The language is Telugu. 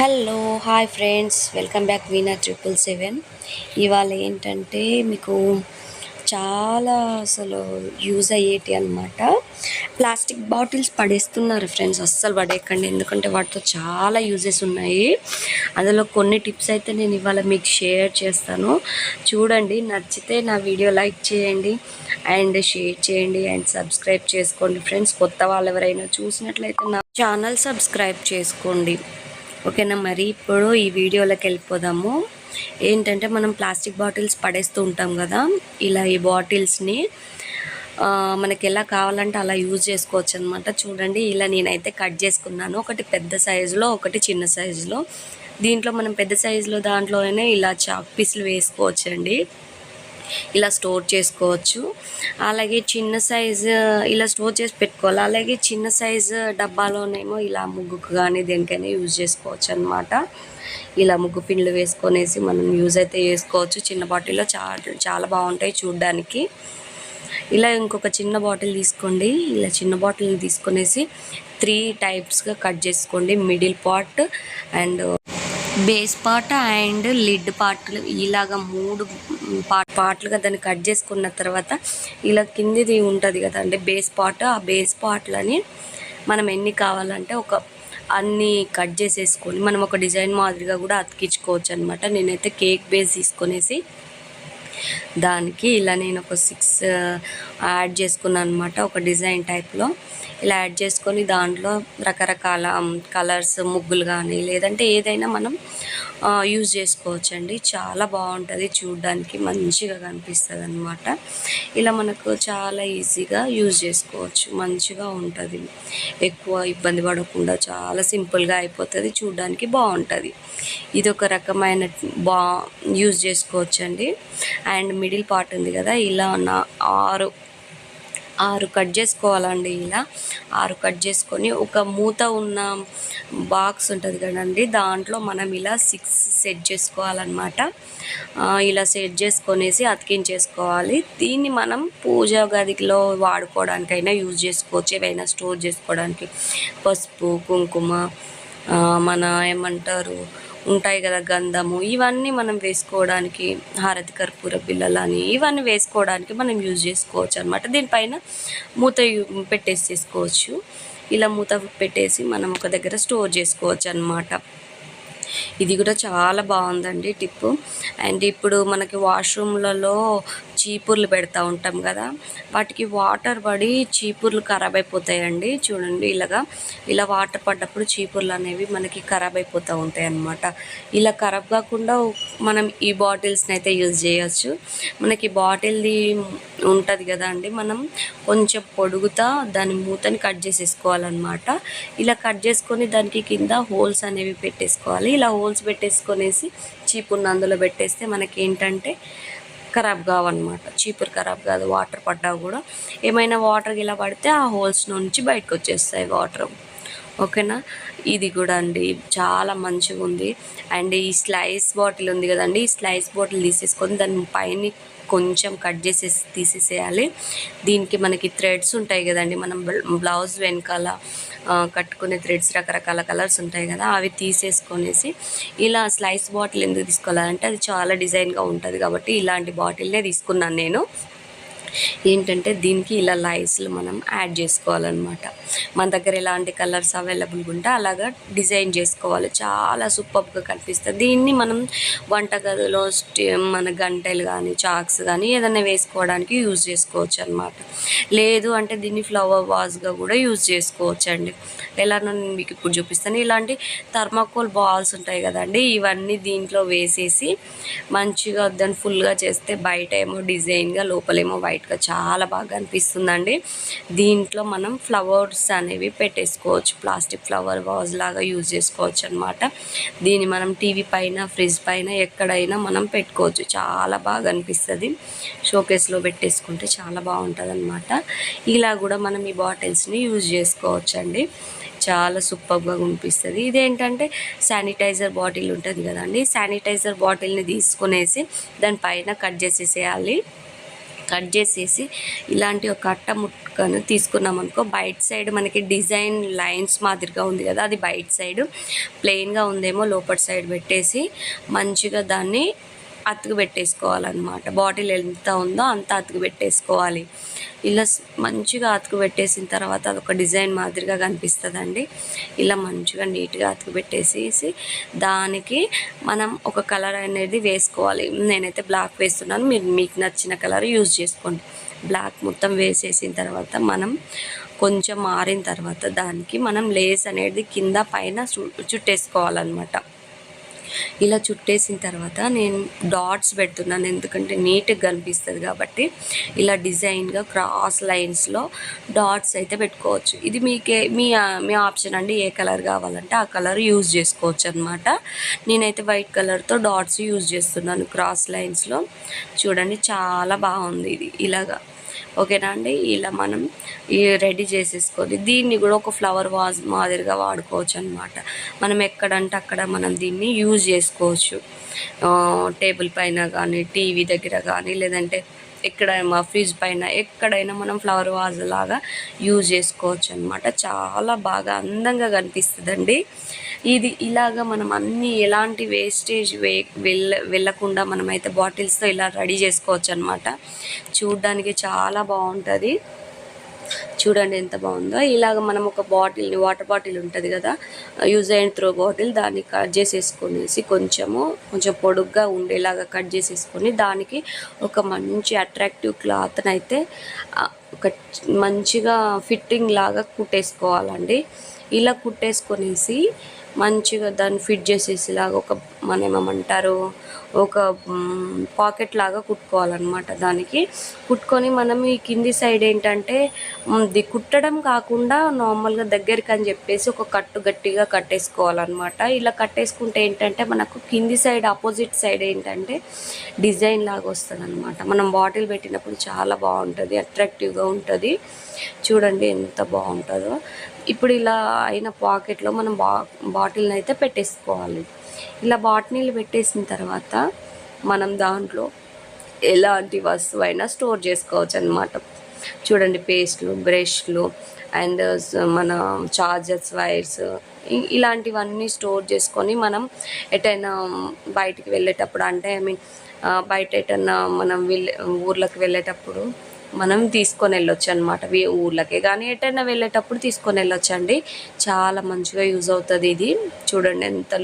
Hello hi friends. Welcome back Veena triple seven. ఇవాళ ఏంటంటే మీకు చాలా అసలు యూజ్ అయ్యేటి అనమాట ప్లాస్టిక్ బాటిల్స్ పడేస్తున్నారు ఫ్రెండ్స్ అస్సలు పడేయకండి. ఎందుకంటే వాటితో చాలా యూజెస్ ఉన్నాయి. అందులో కొన్ని టిప్స్ అయితే నేను ఇవాళ మీకు షేర్ చేస్తాను. చూడండి నచ్చితే నా వీడియో లైక్ చేయండి అండ్ షేర్ చేయండి అండ్ సబ్స్క్రైబ్ చేసుకోండి ఫ్రెండ్స్. కొత్త వాళ్ళు ఎవరైనా చూసినట్లయితే నా ఛానల్ సబ్స్క్రైబ్ చేసుకోండి. ఓకేనా మరి ఇప్పుడు ఈ వీడియోలోకి వెళ్ళిపోదాము. ఏంటంటే మనం ప్లాస్టిక్ బాటిల్స్ పడేస్తూ ఉంటాం కదా ఇలా ఈ బాటిల్స్ని మనకి ఎలా కావాలంటే అలా యూజ్ చేసుకోవచ్చు అనమాట చూడండి ఇలా నేనైతే కట్ చేసుకున్నాను. ఒకటి పెద్ద సైజులో ఒకటి చిన్న సైజులో. దీంట్లో మనం పెద్ద సైజులో దాంట్లోనే ఇలా చాక్ పీసులు వేసుకోవచ్చండి. ఇలా స్టోర్ చేసుకోవచ్చు. అలాగే చిన్న సైజు ఇలా స్టోర్ చేసి పెట్టుకోవాలి. అలాగే చిన్న సైజు డబ్బాలోనేమో ఇలా ముగ్గుకు కానీ దేనికైనా యూజ్ చేసుకోవచ్చు అనమాట ఇలా ముగ్గు పిండ్లు వేసుకొనేసి మనం యూజ్ అయితే చేసుకోవచ్చు. చిన్న బాటిల్లో చాలా చాలా బాగుంటాయి చూడ్డానికి. ఇలా ఇంకొక చిన్న బాటిల్ తీసుకోండి. ఇలా చిన్న బాటిల్ తీసుకొనేసి త్రీ టైప్స్గా కట్ చేసుకోండి. Middle part and base part and lid పార్ట్లు ఇలాగ మూడు పార్ట్ పార్ట్లుగా దాన్ని కట్ చేసుకున్న తర్వాత ఇలా కిందిది ఉంటుంది కదా అంటే బేస్ పార్ట్ ఆ బేస్ పార్ట్లని మనం ఎన్ని కావాలంటే ఒక అన్నీ కట్ చేసేసుకొని మనం ఒక డిజైన్ మాదిరిగా కూడా అతికించుకోవచ్చు అనమాట నేనైతే కేక్ బేస్ తీసుకొనేసి దానికి ఇలా నేను ఒక సిక్స్ యాడ్ చేసుకున్నాను అనమాట ఒక డిజైన్ టైప్లో. ఇలా యాడ్ చేసుకొని దాంట్లో రకరకాల కలర్స్ ముగ్గులు కానీ లేదంటే ఏదైనా మనం యూజ్ చేసుకోవచ్చు అండి చాలా బాగుంటుంది చూడడానికి మంచిగా కనిపిస్తుంది అనమాట ఇలా మనకు చాలా ఈజీగా యూజ్ చేసుకోవచ్చు మంచిగా ఉంటుంది. ఎక్కువ ఇబ్బంది పడకుండా చాలా సింపుల్గా అయిపోతుంది చూడడానికి బాగుంటుంది. ఇది ఒక రకమైన బా యూజ్ చేసుకోవచ్చు అండి అండ్ మిడిల్ పార్ట్ ఉంది కదా ఇలా నా ఆరు ఆరు కట్ చేసుకోవాలండి ఇలా. ఆరు కట్ చేసుకొని ఒక మూత ఉన్న బాక్స్ ఉంటుంది కదండి దాంట్లో మనం ఇలా సిక్స్ సెట్ చేసుకోవాలన్నమాట. ఇలా సెట్ చేసుకొనేసి అతికించేసుకోవాలి. దీన్ని మనం పూజ గదిలో వాడుకోవడానికైనా యూజ్ చేసుకోవచ్చు. ఏవైనా స్టోర్ చేసుకోవడానికి పసుపు కుంకుమ మన ఏమంటారు ఉంటాయి కదా గంధము. ఇవన్నీ మనం వేసుకోవడానికి హారతి కర్పూర బిళ్ళలని ఇవన్నీ వేసుకోవడానికి మనం యూజ్ చేసుకోవచ్చు అనమాట దీనిపైన మూత పెట్టేసేసుకోవచ్చు. ఇలా మూత పెట్టేసి మనం ఒక దగ్గర స్టోర్ చేసుకోవచ్చు అనమాట ఇది కూడా చాలా బాగుందండి టిప్పు. అండ్ ఇప్పుడు మనకి వాష్రూమ్లలో చీపుర్లు పెడతా ఉంటాం కదా వాటికి వాటర్ పడి చీపుర్లు ఖరాబ్ అయిపోతాయండి. చూడండి ఇలాగా ఇలా వాటర్ పడ్డప్పుడు చీపుర్లు అనేవి మనకి ఖరాబ్ అయిపోతూ ఉంటాయి అన్నమాట ఇలా ఖరాబ్ కాకుండా మనం ఈ బాటిల్స్ని అయితే యూజ్ చేయొచ్చు. మనకి బాటిల్ది ఉంటుంది కదా అండి మనం కొంచెం పొడుగుతా దాని మూతని కట్ చేసేసుకోవాలన్నమాట. ఇలా కట్ చేసుకొని దానికి కింద హోల్స్ అనేవి పెట్టేసుకోవాలి. ఇలా హోల్స్ పెట్టేసుకొనేసి చీపుర్ని అందులో పెట్టేస్తే మనకి ఏంటంటే ఖరాబ్ కావన్నమాట. చీపురు ఖరాబ్ కాదు వాటర్ పడ్డా కూడా. ఏమైనా వాటర్ ఇలా పడితే ఆ హోల్స్ నుంచి బయటకు వచ్చేస్తాయి వాటర్. ఓకేనా? ఇది కూడా అండి. చాలా మంచిగా ఉంది అండ్ ఈ స్లైస్ బాటిల్ ఉంది కదండి ఈ స్లైస్ బాటిల్ తీసేసుకొని దాని పైన కొంచెం కట్ చేసేసి తీసేసేయాలి. దీనికి మనకి థ్రెడ్స్ ఉంటాయి కదండి. మనం బ్లౌజ్ వెనకాల కట్టుకునే థ్రెడ్స్ రకరకాల కలర్స్ ఉంటాయి కదా అవి తీసేసుకొనేసి ఇలా స్లైస్ బాటిల్ ఎందుకు తీసుకోవాలంటే అది చాలా డిజైన్గా ఉంటుంది కాబట్టి ఇలాంటి బాటిల్నే తీసుకున్నాను నేను. ఏంటంటే దీనికి ఇలా లైస్లు మనం యాడ్ చేసుకోవాలన్నమాట. మన దగ్గర ఎలాంటి కలర్స్ అవైలబుల్గా ఉంటే అలాగా డిజైన్ చేసుకోవాలి. చాలా సూపర్గా కనిపిస్తుంది. దీన్ని మనం వంటగదిలో మన గంటెలు కానీ చాక్స్ కానీ ఏదైనా వేసుకోవడానికి యూజ్ చేసుకోవచ్చు అనమాట లేదు అంటే దీన్ని ఫ్లవర్ వాజ్గా కూడా యూజ్ చేసుకోవచ్చు అండి ఎలా నేను మీకు ఇప్పుడు చూపిస్తాను. ఇలాంటి థర్మాకోల్ బాల్స్ ఉంటాయి కదండి ఇవన్నీ దీంట్లో వేసేసి మంచిగా దాన్ని ఫుల్గా చేస్తే బయట ఏమో డిజైన్గా లోపలేమో వైట్గా చాలా బాగా అనిపిస్తుందండి. దీంట్లో మనం ఫ్లవర్స్ అనేవి పెట్టేసుకోవచ్చు. ప్లాస్టిక్ ఫ్లవర్ వాజ్ లాగా యూజ్ చేసుకోవచ్చు అనమాట దీన్ని మనం టీవీ పైన ఫ్రిడ్జ్ పైన ఎక్కడైనా మనం పెట్టుకోవచ్చు. చాలా బాగా అనిపిస్తుంది. షోకేస్లో పెట్టేసుకుంటే చాలా బాగుంటుంది అనమాట ఇలా కూడా మనం ఈ బాటిల్స్ని యూజ్ చేసుకోవచ్చు అండి చాలా సూపర్గా కనిపిస్తుంది ఇదేంటంటే శానిటైజర్ బాటిల్ ఉంటుంది కదండి. శానిటైజర్ బాటిల్ని తీసుకునేసి దానిపైన కట్ చేసేసేయాలి. కట్ చేసేసి ఇలాంటి ఒక అట్ట ముక్కను తీసుకున్నాం అనుకో బయట సైడ్ మనకి డిజైన్ లైన్స్ మాదిరిగా ఉంది కదా అది బయట సైడ్ ప్లెయిన్గా ఉందేమో లోపల సైడ్ పెట్టేసి మంచిగా దాన్ని అతుకు పెట్టేసుకోవాలన్నమాట. బాటిల్ ఎంత ఉందో అంత అతుకు పెట్టేసుకోవాలి. ఇలా మంచిగా అతుకు పెట్టేసిన తర్వాత అదొక డిజైన్ మాదిరిగా కనిపిస్తుందండి. ఇలా మంచిగా నీట్గా అతుకు పెట్టేసేసి దానికి మనం ఒక కలర్ అనేది వేసుకోవాలి. నేనైతే బ్లాక్ వేస్తున్నాను. మీరు మీకు నచ్చిన కలర్ యూజ్ చేసుకోండి. బ్లాక్ మొత్తం వేసేసిన తర్వాత మనం కొంచెం మారిన తర్వాత దానికి మనం లేస్ అనేది కింద పైన చుట్టేసుకోవాలన్నమాట. ఇలా చుట్టేసిన తర్వాత నేను డాట్స్ పెడుతున్నాను. ఎందుకంటే నీట్గా కనిపిస్తుంది కాబట్టి ఇలా డిజైన్గా క్రాస్ లైన్స్లో డాట్స్ అయితే పెట్టుకోవచ్చు. ఇది మీకే మీ మీ ఆప్షన్ అండి. ఏ కలర్ కావాలంటే ఆ కలర్ యూజ్ చేసుకోవచ్చు అనమాట నేనైతే వైట్ కలర్తో డాట్స్ యూజ్ చేస్తున్నాను క్రాస్ లైన్స్లో. చూడండి చాలా బాగుంది ఇది. ఇలాగా ఓకేనా అండి? ఇలా మనం రెడీ చేసేసుకొని దీన్ని కూడా ఒక ఫ్లవర్ వాజ్ మాదిరిగా వాడుకోవచ్చు అనమాట మనం ఎక్కడంటే అక్కడ మనం దీన్ని యూజ్ చేసుకోవచ్చు. టేబుల్ పైన కానీ టీవీ దగ్గర కానీ లేదంటే ఎక్కడ మా ఫ్రిడ్జ్ పైన ఎక్కడైనా మనం ఫ్లవర్ వాజ్ లాగా యూజ్ చేసుకోవచ్చు అనమాట చాలా బాగా అందంగా కనిపిస్తుందండి. ఇది ఇలాగా మనం అన్ని ఎలాంటి వేస్టేజ్ వే వెళ్ళ వెళ్ళకుండా మనమైతే బాటిల్స్తో ఇలా రెడీ చేసుకోవచ్చు అనమాట చూడ్డానికి చాలా బాగుంటుంది. చూడండి ఎంత బాగుందో. ఇలాగ మనం ఒక బాటిల్ని వాటర్ బాటిల్ ఉంటుంది కదా యూజ్ అండ్ త్రో బాటిల్ దాన్ని కట్ చేసేసుకునేసి కొంచెము కొంచెం పొడుగ్గా ఉండేలాగా కట్ చేసేసుకొని దానికి ఒక మంచి అట్రాక్టివ్ క్లాత్ని అయితే ఒక మంచిగా ఫిట్టింగ్ లాగా కుట్టేసుకోవాలండి. ఇలా కుట్టేసుకొనేసి మంచిగా దాన్ని ఫిట్ చేసేసి లాగా ఒక మన ఏమంటారు ఒక పాకెట్ లాగా కుట్టుకోవాలన్నమాట దానికి. కుట్టుకొని మనం ఈ కింది సైడ్ ఏంటంటే కుట్టడం కాకుండా నార్మల్గా దగ్గరికి అని చెప్పేసి ఒక కట్టు గట్టిగా కట్టేసుకోవాలన్నమాట. ఇలా కట్టేసుకుంటే ఏంటంటే మనకు కింది సైడ్ ఆపోజిట్ సైడ్ ఏంటంటే డిజైన్ లాగా వస్తుంది అనమాట మనం బాటిల్ పెట్టినప్పుడు చాలా బాగుంటుంది అట్రాక్టివ్గా ఉంటుంది. చూడండి ఎంత బాగుంటుందో. ఇప్పుడు ఇలా అయిన పాకెట్లో మనం బా బాటిల్ని అయితే పెట్టేసుకోవాలి. ఇలా బాటిల్ పెట్టేసిన తర్వాత మనం దాంట్లో ఎలాంటి వస్తువు అయినా స్టోర్ చేసుకోవచ్చు అనమాట చూడండి పేస్ట్లు బ్రష్లు అండ్ మన చార్జర్స్ వైర్స్ ఇలాంటివన్నీ స్టోర్ చేసుకొని మనం ఎటైనా బయటికి వెళ్ళేటప్పుడు అంటే ఐ మీన్ బయట ఎటన్నా మనం వెళ్ళే ఊర్లకు వెళ్ళేటప్పుడు మనం తీసుకొని వెళ్ళొచ్చు అనమాట ఊర్లకే కానీ ఎటైనా వెళ్ళేటప్పుడు తీసుకొని వెళ్ళొచ్చండి. చాలా మంచిగా యూజ్ అవుతుంది ఇది. చూడండి ఎంత